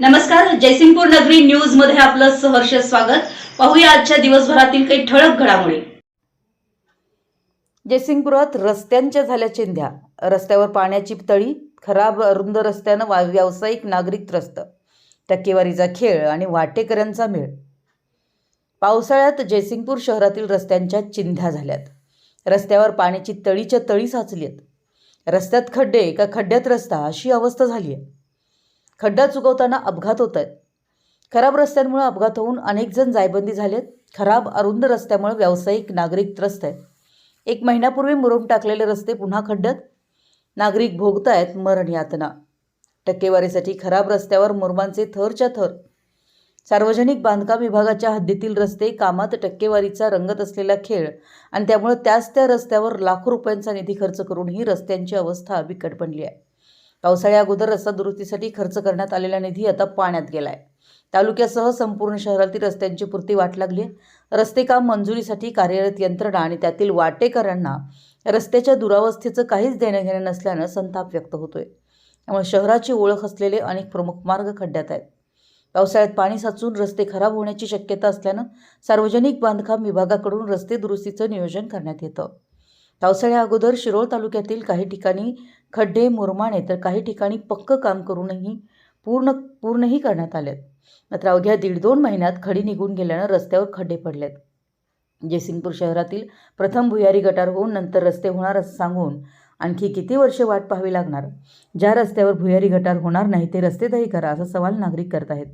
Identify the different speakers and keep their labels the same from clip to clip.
Speaker 1: नमस्कार जयसिंगपूर नगरी न्यूजमध्ये आपलं सहर्ष स्वागत. पाहूया आजच्या दिवसभरातील काही ठळक घडामोडी.
Speaker 2: जयसिंगपुरात रस्त्यांच्या झाल्या चिंध्या. रस्त्यावर पाण्याची तळी खराब अरुंद रस्त्यानं व्यावसायिक नागरिक त्रस्त. टक्केवारीचा खेळ आणि वाटेकऱ्यांचा मेळ. पावसाळ्यात जयसिंगपूर शहरातील रस्त्यांच्या चिंध्या झाल्यात. रस्त्यावर पाण्याची तळीच्या तळी साचली आहेत रस्त्यात खड्डे का खड्ड्यात रस्ता अशी अवस्था झाली आहे खड्डा चुकवताना अपघात होत आहेत खराब रस्त्यांमुळे अपघात होऊन अनेक जण जायबंदी झालेत. खराब अरुंद रस्त्यामुळे व्यावसायिक नागरिक त्रस्त आहेत. एक महिन्यापूर्वी मुरुम टाकलेले रस्ते पुन्हा खड्ड्यात नागरिक भोगतायत मरण यातना. टक्केवारीसाठी खराब रस्त्यावर मुरमांचे थरच्या थर. सार्वजनिक बांधकाम विभागाच्या हद्दीतील रस्ते कामात टक्केवारीचा रंगत असलेला खेळ आणि त्यामुळे त्याच त्या रस्त्यावर लाखो रुपयांचा निधी खर्च करून ही रस्त्यांची अवस्था बिकट बनली आहे. पावसाळ्या अगोदर रस्ता दुरुस्तीसाठी खर्च करण्यात आलेला निधी आता पाण्यात गेला आहे तालुक्यासह संपूर्ण शहरातील रस्त्यांची पूर्ती वाट लागली आहे. रस्ते काम मंजुरीसाठी कार्यरत यंत्रणा आणि त्यातील वाटेकरांना रस्त्याच्या दुरावस्थेचं काहीच देणं घेणं नसल्यानं संताप व्यक्त होतोय. त्यामुळे शहराची ओळख असलेले अनेक प्रमुख मार्ग खड्ड्यात आहेत. पावसाळ्यात पाणी साचून रस्ते खराब होण्याची शक्यता असल्यानं सार्वजनिक बांधकाम विभागाकडून रस्ते दुरुस्तीचं नियोजन करण्यात येतं. पावसाळ्या अगोदर शिरोळ तालुक्यातील काही ठिकाणी खड्डे मुरमाणे तर काही ठिकाणी पक्क काम करूनही पूर्ण पूर्णही करण्यात आलेत. मात्र अवघ्या दीड दोन महिन्यात खडी निघून गेल्यानं रस्त्यावर खड्डे पडलेत. जयसिंगपूर शहरातील प्रथम भुयारी गटार होऊन नंतर रस्ते होणार असं सांगून आणखी किती वर्षे वाट पाहावी लागणार? ज्या रस्त्यावर भुयारी गटार होणार नाही ते रस्तेदारी करा असा सवाल नागरिक करत आहेत.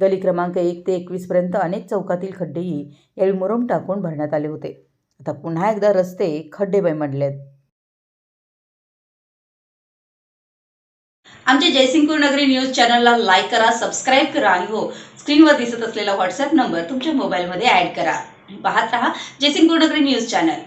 Speaker 2: गली क्रमांक एक ते एकवीसपर्यंत अनेक चौकातील खड्डेही यावेळी मुरुम टाकून भरण्यात आले होते. आता पुन्हा एकदा रस्ते खड्डेबाई बैमडलेत
Speaker 1: आमच्या जयसिंगपूर नगरी न्यूज चॅनलला लाईक करा सबस्क्राईब करा आणि हो स्क्रीनवर दिसत असलेला व्हॉट्सअप नंबर तुमच्या मोबाईलमध्ये ऍड करा. पाहत रहा जयसिंगपूर नगरी न्यूज चॅनल.